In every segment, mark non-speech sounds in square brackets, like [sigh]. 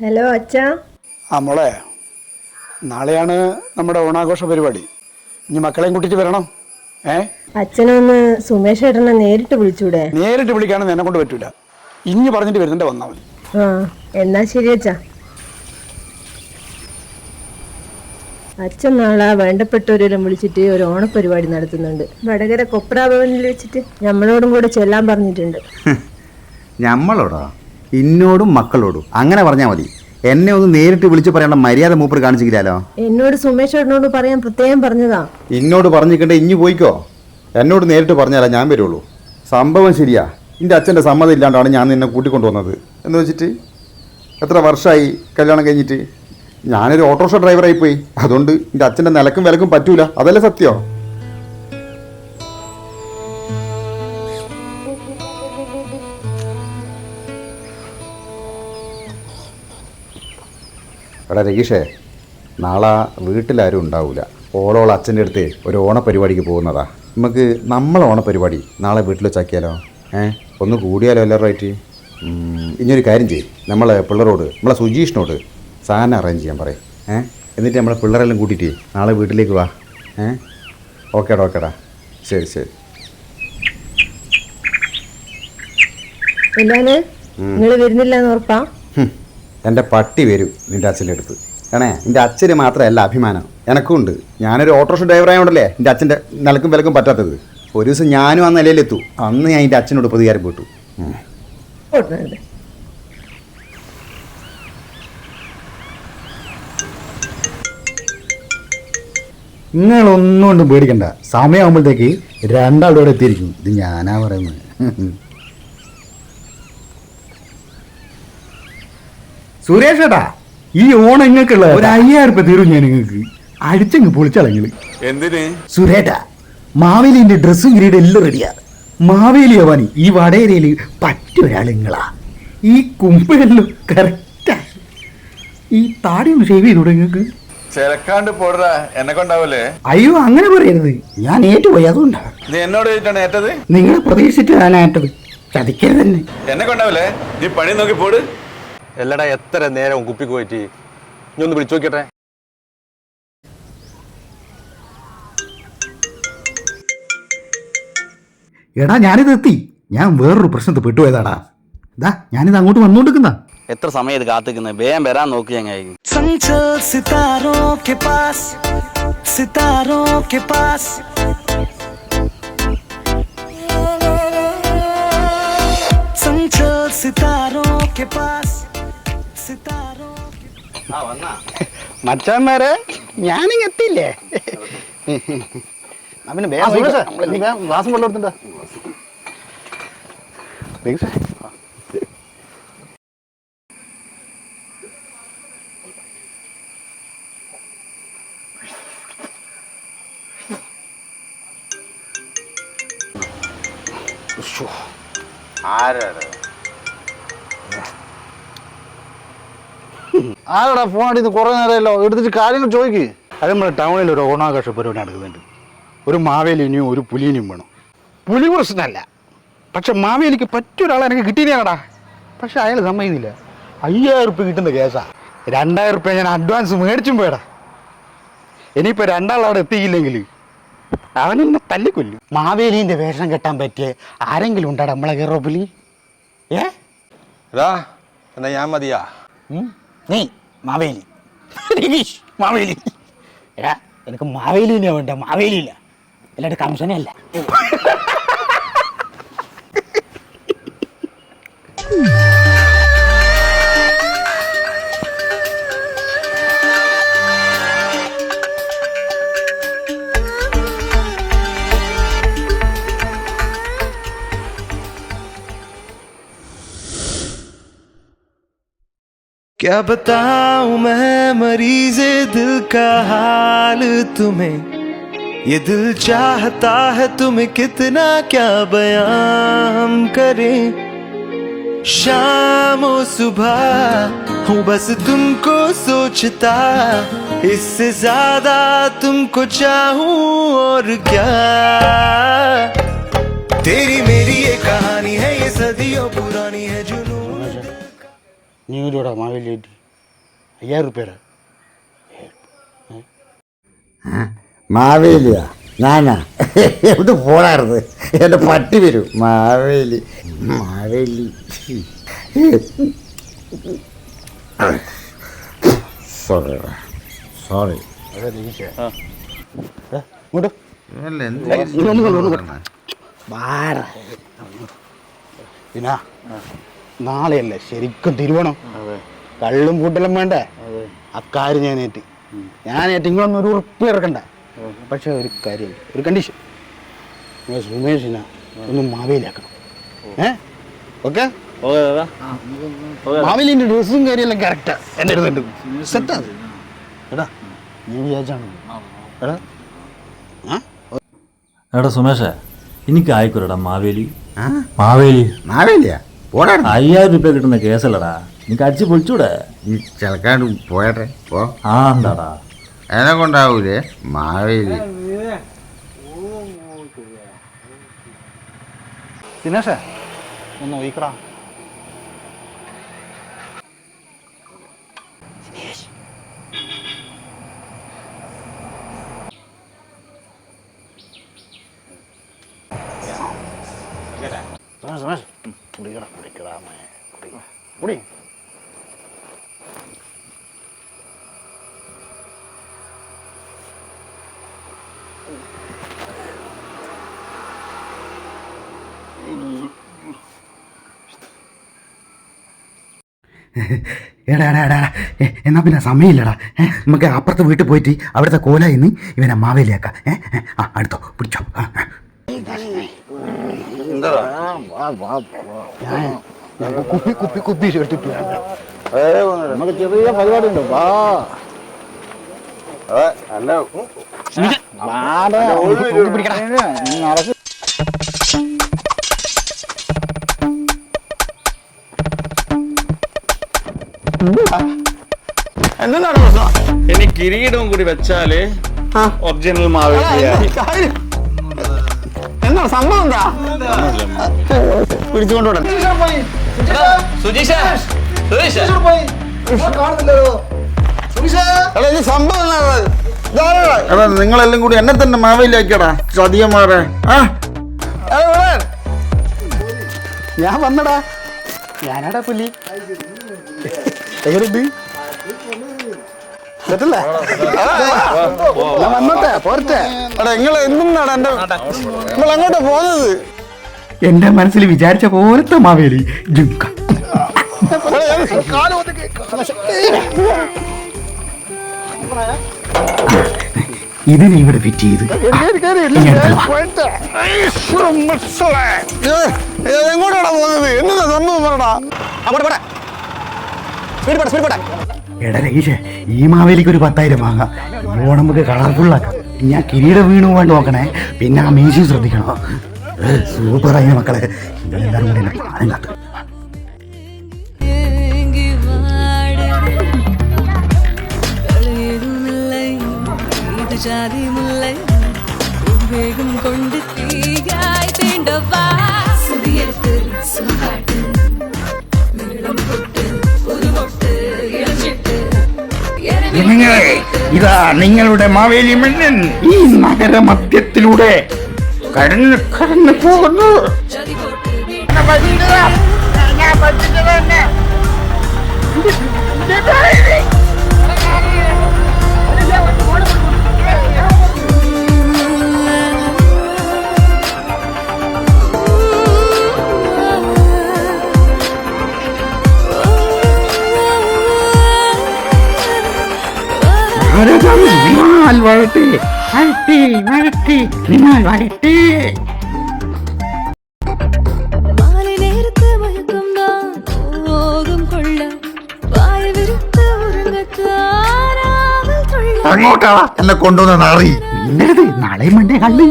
Hello അച്ഛ. ആ മോളെ നാളെയാണ് നമ്മുടെ ഓണാഘോഷ പരിപാടി. ഇനി മക്കളെയും കൂട്ടിട്ട് വരണം. ഏ? അച്ഛനൊന്ന് സുമേഷ് ഏട്ടനെ നേരിട്ട് വിളിച്ചൂടെ? നേരിട്ട് വിളിക്കാനൊന്നും എന്നെ കൊണ്ട് പറ്റൂല. ഇനി പറഞ്ഞിട്ട് വരുന്നുണ്ട് വന്നാൽ മതി. ആ എന്നാ ശരി അച്ഛാ. അച്ഛൻ നാളെ വേണ്ടപ്പെട്ടവരെല്ലാം വിളിച്ചിട്ട് ഒരു ഓണപ്പരിപാടി നടത്തുന്നുണ്ട്. വടകര കൊപ്ര ഭവനിൽ വെച്ചിട്ട് നമ്മളോടും കൂടെ ചെല്ലാൻ പറഞ്ഞിട്ടുണ്ട്. ഞമ്മളോടോ? ഇന്നോടും മക്കളോടും. അങ്ങനെ പറഞ്ഞാൽ മതി. എന്നെ ഒന്ന് നേരിട്ട് വിളിച്ചു പറയേണ്ട മര്യാദ മൂപ്പർ കാണിച്ചില്ലാലോ എന്നോട് സുമേഷ് ഏട്ടനോട് പറയാൻ പ്രത്യേകം പറഞ്ഞതാ. ഇന്നോട് പറഞ്ഞിക്കണ്ടേ ഇഞ്ഞു പോയിക്കോ. എന്നോട് നേരിട്ട് പറഞ്ഞാലേ ഞാൻ വരുള്ളൂ. സംഭവം ശരിയാ. എന്റെ അച്ഛന്റെ സമ്മതം ഇല്ലാണ്ടാണ് ഞാൻ നിന്നെ കൂട്ടിക്കൊണ്ടുവന്നത്. എന്ന് വെച്ചിട്ട് എത്ര വർഷമായി കല്യാണം കഴിഞ്ഞിട്ട്? ഞാനൊരു ഓട്ടോറിക്ഷ ഡ്രൈവറായി പോയി. അതുകൊണ്ട് എന്റെ അച്ഛന്റെ നിലക്കും വിലക്കും പറ്റൂല. അതല്ലേ സത്യോ? എടാ രഗീഷേ നാളെ വീട്ടിലാരും ഉണ്ടാവില്ല ഓളോള അച്ഛന്റെ അടുത്ത് ഒരു ഓണപ്പരിപാടിക്ക് പോകുന്നതാ. നമുക്ക് നമ്മളെ ഓണപ്പരിപാടി നാളെ വീട്ടിൽ വെച്ചാക്കിയാലോ? ഏ? ഒന്ന് കൂടിയാലോ എല്ലാവരും ആയിട്ട്? ഇനിയൊരു കാര്യം ചെയ്യും. നമ്മളെ പിള്ളേരോട് നമ്മളെ സുജീഷിനോട് സാധനം അറേഞ്ച് ചെയ്യാൻ പറയും. ഏ? എന്നിട്ട് നമ്മളെ പിള്ളേരെല്ലാം കൂട്ടിയിട്ട് നാളെ വീട്ടിലേക്ക് വാ. ഏ? ഓക്കേടാ ഓക്കേടാ. ശരി ശരി. എന്താണ് നിങ്ങൾ വരുന്നില്ല എന്ന് ഉറപ്പാ. എന്റെ പട്ടി വരും നിന്റെ അച്ഛന്റെ അടുത്ത്. ആണേ? എന്റെ അച്ഛന് മാത്രമല്ല അഭിമാനം. എനക്കും ഉണ്ട് ഞാനൊരു ഓട്ടോറിക്ഷ ഡ്രൈവർ ആയതുകൊണ്ടല്ലേ എന്റെ അച്ഛന്റെ നിലക്കും വിലക്കും പറ്റാത്തത്. ഒരു ദിവസം ഞാനും ആ നിലയിലെത്തു. അന്ന് ഞാൻ എന്റെ അച്ഛനോട് പ്രതികാരം പോട്ടു. നിങ്ങളൊന്നും കൊണ്ടും പേടിക്കണ്ട. സമയമാകുമ്പോഴത്തേക്ക് രണ്ടാളുടെ ഇവിടെ എത്തിയിരിക്കും ഇത് ഞാനാ പറയുന്നത്. സുരേഷ് ഏട്ടാ ഈ ഓണം നിങ്ങൾക്കുള്ള ഒരു അയ്യായിരം രൂപ തരും ഞാൻ നിങ്ങൾക്ക്. അടിച്ചങ്ങ് പൊളിച്ചളങ്ങൾ എന്തിന്? സുരേട്ടാ മാവേലിന്റെ ഡ്രസ്സും ഗ്രീഡ് എല്ലാം റെഡിയാ മാവേലി ആവാനി ഈ വടകരയിൽ പറ്റൊരാളുങ്ങളാ ഈ കുമ്പെല്ലാം കറക്റ്റാ ഈ താടി ഒന്ന് ഷേവ് ചെയ്തൂടെ നിങ്ങൾക്ക്? ചിലക്കാണ്ട് പോടാ എന്നെ കൊണ്ടാവൂലേ? അയ്യോ അങ്ങനെ പറയരുത്. ഞാൻ ഏറ്റുപോയി അതുകൊണ്ടാ. നീ എന്നോട് ചോദിച്ചാണ് ഏറ്റത്? നിങ്ങളെ പ്രതീക്ഷിച്ചിട്ട് ഞാൻ ഏറ്റത്. ചതിക്കരുത് തന്നെ എന്നെ കൊണ്ടാവൂലേ? നീ പണി നോക്കി പോട്. എല്ലടാ എത്ര നേരം കുപ്പി പോയിട്ട്? ഇനി ഒന്ന് വിളിച്ചു നോക്കട്ടെ എടാ ഞാനിത് എത്തി. ഞാൻ വേറൊരു പ്രശ്നത്തിൽ പെട്ടുപോയതാടാ ഇതാ ഞാനിത് അങ്ങോട്ട് വന്നുകൊണ്ടിരിക്കുന്ന എത്ര സമയം ഇത് കാത്തിക്കുന്നത് വേഗം വരാൻ നോക്കി ഞങ്ങൾ സിതാരോ കെ പാസ്. മച്ചാന്മാരെ ഞാനിങ് എത്തിയില്ലേ? അവന് ഗ്ലാസ് വെള്ളം എടുത്തിട്ടാ ആരോടാ ഫോൺ അടിന്ന് കുറേ നേരമല്ലോ. എടുത്തിട്ട് കാര്യങ്ങൾ ചോദിക്ക്. അത് നമ്മുടെ ടൗണിൽ ഒരു ഓണാഘോഷ പരിപാടി നടക്കുന്നുണ്ട്. ഒരു മാവേലിനെയും ഒരു പുലിനെയും വേണം. പുലി പ്രശ്നമല്ല പക്ഷെ മാവേലിക്ക് പറ്റൊരാളെ എനിക്ക് കിട്ടിയില്ലേടാ. പക്ഷെ അയാൾ സമ്മതിക്കുന്നില്ല. അയ്യായിരം റുപ്യ കിട്ടുന്ന കേസാ. രണ്ടായിരം റുപ്യ ഞാൻ അഡ്വാൻസ് മേടിച്ചും പോയടാ. ഇനിയിപ്പോൾ രണ്ടാളവിടെ എത്തിയില്ലെങ്കിൽ അവനെന്നെ തല്ലിക്കൊല്ലും. മാവേലിന്റെ വേഷം കെട്ടാൻ പറ്റിയ ആരെങ്കിലും ഉണ്ടാടാ നമ്മളെ കയറോ പുലി ഏ എന്നാ ഞാൻ മതിയാ. നീ മാവേലി. രതീഷ്, മാവേലി. എടാ എനിക്ക് മാവേലിനെ വേണ്ട? മാവേലിയില്ല അല്ലാണ്ട് കംസനല്ല क्या बताऊँ मैं मरीजे दिल का हाल तुम्हें? ये दिल चाहता है तुम्हें कितना क्या बयान करें? शाम और सुबह हूँ बस तुमको सोचता, इससे ज़्यादा तुमको चाहूँ और क्या? तेरी मेरी ये कहानी है, ये सदियों पुरानी है जुनून നീ വരുവാടാ മാവേലിയായിട്ട് അയ്യായിരം റുപ്യരാ മാവേലിയാ? ഞാനാ എവിടെ പോണായിരുന്നു. എന്റെ പട്ടി വരും. മാവേലി. മാവേലി. സോറി സോറി ഇങ്ങോട്ട്. പിന്നെ നാളെയല്ലേ? ശരിക്കും തിരുവണം. കള്ളും കൂട്ടലും വേണ്ടേ? അക്കാര്യം ഞാൻ ഏറ്റി. ഞാൻ ഏറ്റി. ഇങ്ങനൊന്നും ഒരു ഉറപ്പ് ഇറക്കണ്ട. പക്ഷെ ഒരു കാര്യം ഒരു കണ്ടീഷൻ നിങ്ങൾ സുമേഷിനെ ഒന്ന് മാവേലിയാക്കണം. ഏ? ഓക്കെ? മാവേലിന്റെ ഡ്രസ്സും കാര്യമെല്ലാം കറക്റ്റാ എന്റെ അടുത്തുണ്ട് സെറ്റാ എടാ നീ വിചാരിച്ചാണ്? എടാ. ആ? എടാ സുമേഷേ എനിക്ക് ആയിക്കോരടാ മാവേലി. മാവേലി. മാവേലിയാ? പോടായിരുന്നു അയ്യായിരം രൂപ കിട്ടുന്ന കേസല്ലടാ. നീ അടിച്ച് പൊളിച്ചൂടെ? നീ ചിലക്കാണ്ട് പോയട്ടെ പോ. ആ എന്താടാ എന്നെ കൊണ്ടാവൂലേ? മാവേലി. ദിനേശേ ഒന്ന് ഒഴിക്കടാ. എടാ എടാ എടാ എന്നാ പിന്നെ സമയമില്ലടാ. ഏഹ് നമുക്ക് അപ്പുറത്ത് വീട്ടിൽ പോയിട്ട് അവിടുത്തെ കോല ഇന്ന് ഇവനെ മാവേലിയാക്കാം. ഏ ഏ, ആ അടുത്തോ പിടിച്ചോ. കുപ്പി കുപ്പി കുപ്പി. നമുക്ക് ചെറിയ പരിപാടി ഉണ്ട് വാ തൂക്കി പിടിക്കടാ. എന്താണ് പ്രശ്നം? ഇനി കിരീടവും കൂടി വെച്ചാൽ ഒറിജിനൽ മാവ് എന്താ സംഭവം എന്താ? സംഭവം? എടാ നിങ്ങളെല്ലാം കൂടി എന്നെ തന്നെ മാവയിലാക്കിയടാ ചതിയന്മാരെ. ആ. എടാ, ഞാൻ വന്നടാ. ഞാനാടാ പുലി. എങ്ങനെയുണ്ട് സെറ്റല്ലേ ഞാൻ വന്നോട്ടെ പോരട്ടെ. എടാ നിങ്ങൾ എന്റെ നിങ്ങൾ അങ്ങോട്ട് പോകുന്നത് എന്റെ മനസ്സിൽ വിചാരിച്ച പോലത്തെ മാവേലി ഇതിന് ഇതിനെ ഇവിടെ ഫിറ്റ് ചെയ്ത്. ഇനി അടുത്തത് വാ. എങ്ങോട്ടാടാ സ്പീഡ് എന്താ സ്പീഡ് പറടാ എടാ രഹീഷേ ഈ മാവേലിക്ക് ഒരു പത്തായിരം വാങ്ങാം. ഓണം നമുക്ക് കളർഫുള്ളാക്കാം ഞാൻ കിരീടം വീണു പോകാൻ നോക്കണേ. പിന്നെ ആ മീശയും ശ്രദ്ധിക്കണം. സൂപ്പറായി മക്കളെ. നിങ്ങളെല്ലാവരും കൂടി എന്റെ കാത്തു വേഗം കൊണ്ട് തീയായി തീണ്ടവാ ജനങ്ങളെ ഇതാ നിങ്ങളുടെ മാവേലി മണ്ണൻ ഈ നഗര മധ്യത്തിലൂടെ കടന്ന് കടന്നു പോകുന്നു. ஜதி രാജാവേ വിമാൽ വരട്ടെ വരട്ടെ വരട്ടെ വിമാൽ വരട്ടെ അങ്ങോട്ടാ എന്നെ കൊണ്ടുവന്ന നാറി. നിന്നത് നാളെ മണ്ടേ കള്ളി.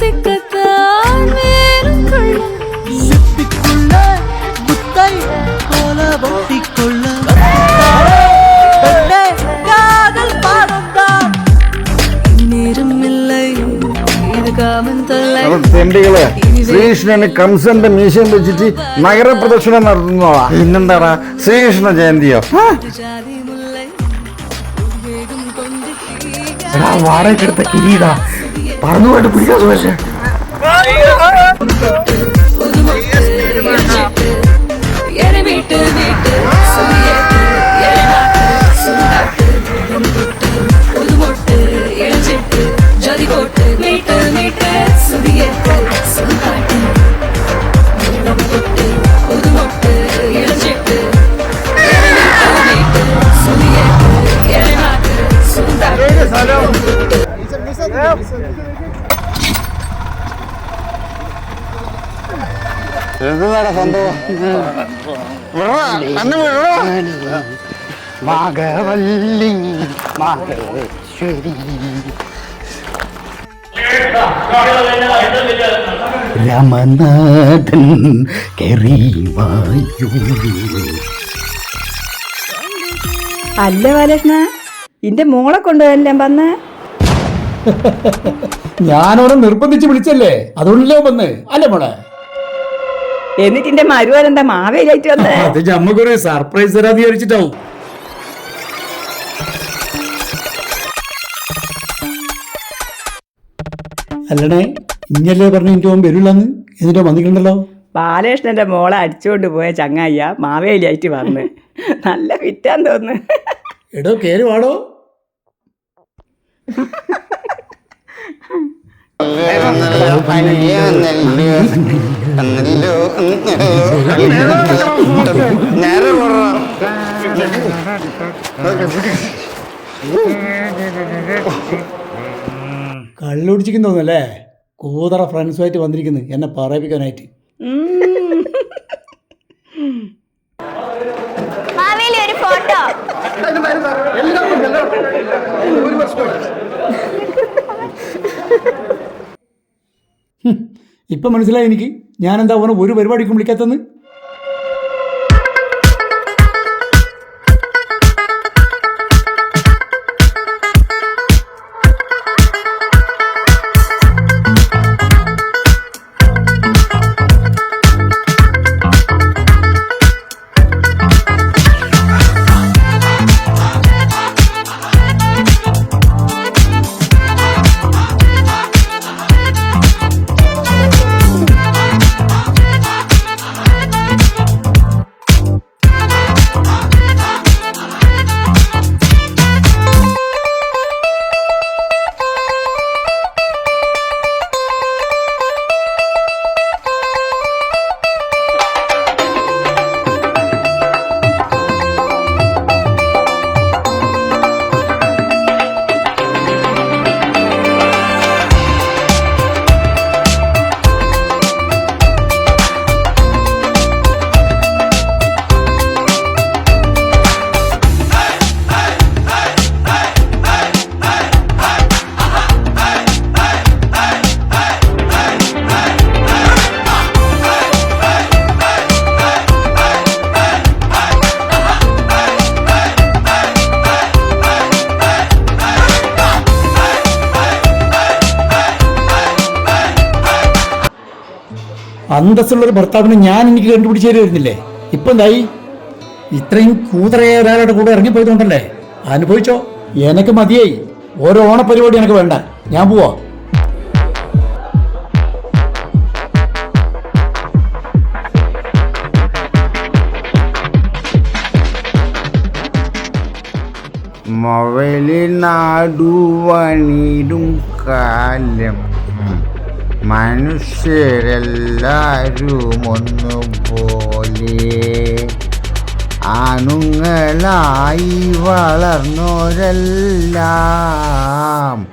സിക്കത്താൻ മേലും കൊള്ള. സിപ്പിക്കുള്ള മുത്തൈ കോല തെണ്ടികളെ ശ്രീകൃഷ്ണന് കംസന്റെ മീശയും വെച്ചിട്ട് നഗരപ്രദക്ഷിണം നടത്തുന്നതാ. പിന്നെന്താടാ? ശ്രീകൃഷ്ണ ജയന്തിയോ? ജാതി കിരീടാ വേഗം പോയിട്ട് പിടിക്കാതെ പക്ഷേ വീട്ടിൽ എന്താണ് സംഭവം മകവല്ലി മഹേശ്വരി രമനാഥൻ കെറിവായു അല്ല ബാലകൃഷ്ണ ഇന്റെ മോളെ കൊണ്ടുപോയല്ലേ വന്ന്? ഞാനോനെ നിർബന്ധിച്ച് വിളിച്ചല്ലേ? അതുകൊണ്ടല്ലേ വന്ന്? അല്ലേ മോളെ? എന്നിട്ട് എന്റെ മരുവരെന്താ മാവേലായിട്ട് വന്നേ? [laughs] അത് നമുക്കൊരു സർപ്രൈസ് തരാന്ന് വിചാരിച്ചിട്ടാവും. അല്ലടേ ഇഞ്ഞല്ലേ പറഞ്ഞു എനിക്ക് ഓൻ വരില്ലെന്ന്? എന്നിട്ടോ വന്നിട്ടുണ്ടല്ലോ ബാലകൃഷ്ണന്റെ മോളെ അടിച്ചുകൊണ്ട് പോയ ചങ്ങായ്യ മാവേലിയായിട്ട് വന്ന്. [laughs] നല്ല വിറ്റാൻ തോന്നുന്നു. എടോ കേറി [laughs] വാടോ കള്ളുടിച്ചിരിക്കുന്നു തോന്നല്ലേ കൂതറ ഫ്രണ്ട്സുമായിട്ട് വന്നിരിക്കുന്നു. എന്നെ പറയിപ്പിക്കാനായിട്ട്. മാവേലി ഒരു ഫോട്ടോ. ഇപ്പം മനസ്സിലായി എനിക്ക്. ഞാനെന്താ ഓനെ ഒരു പരിപാടിക്കും വിളിക്കാത്തെന്ന് അന്തസ്സുള്ള ഒരു ഭർത്താവിനെ ഞാൻ എനിക്ക് കണ്ടുപിടിച്ച് തരുമായിരുന്നില്ലേ ഇപ്പൊ എന്തായി? ഇത്രയും കൂതറയായ ഒരാളുടെ കൂടെ ഇറങ്ങിപ്പോയതുകൊണ്ടല്ലേ അനുഭവിച്ചോ? എനക്ക് മതിയായി. ഓരോ ഓണപ്പരിപാടി എനിക്ക് വേണ്ട. ഞാൻ പോവാ. മൊബൈലിൽ നാടുവണിടും കാലം. മനുഷ്യരെല്ലാരും ഒന്നുപോലെ ആണുങ്ങളായി വളർന്നോരെല്ലാം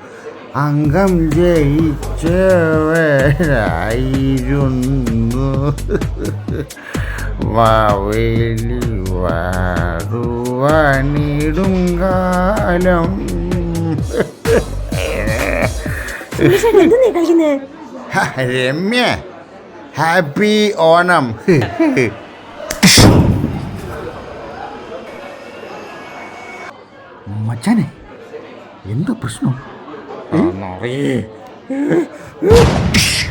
അംഗം ജയിച്ചവരായിരുന്നു. [laughs] വാവേലി വാടുവാനിടും കാലം. [laughs] ഹ, [laughs] രമ്യ ഹാപ്പി ഓണം. [laughs] മച്ചാനെ എന്താ പ്രശ്നം? അറിയേ [laughs]